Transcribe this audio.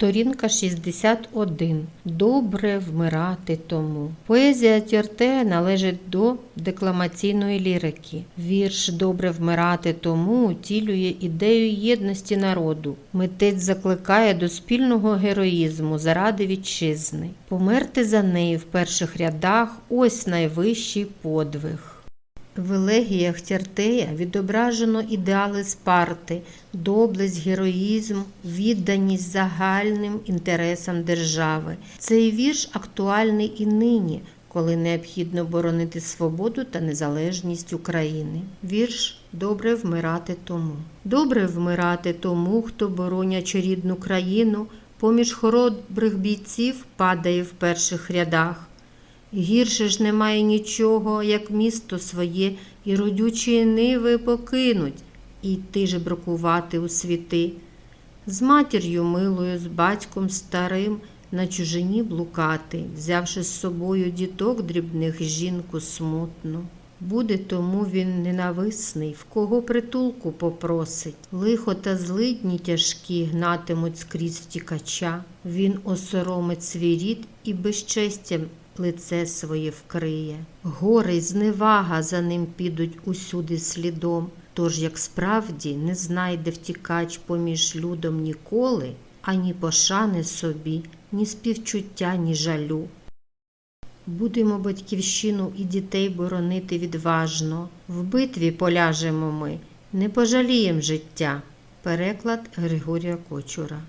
Сторінка 61. Добре вмирати тому. Поезія Тьорте належить до декламаційної лірики. Вірш Добре вмирати тому утілює ідею єдності народу. Митець закликає до спільного героїзму заради вітчизни. Померти за неї в перших рядах ось найвищий подвиг. В елегіях Тертея відображено ідеали Спарти, доблесть, героїзм, відданість загальним інтересам держави. Цей вірш актуальний і нині, коли необхідно боронити свободу та незалежність України. Вірш Добре вмирати тому. Добре вмирати тому, хто боронячи рідну країну, поміж хоробрих бійців падає в перших рядах. Гірше ж немає нічого, як місто своє, і родючі ниви покинуть, і йти ж бракувати у світи. З матір'ю милою, з батьком старим на чужині блукати, взявши з собою діток дрібних жінку смутну. Буде тому він ненависний, в кого притулку попросить. Лихо та злидні тяжкі гнатимуть скрізь втікача. Він осоромить свій рід і безчестям лице своє вкриє. Гори й зневага за ним підуть усюди слідом. Тож, як справді не знайде втікач поміж людом ніколи, ані пошани собі, ні співчуття, ні жалю. Будемо батьківщину і дітей боронити відважно. В битві поляжемо ми, не пожалієм життя. Переклад Григорія Кочура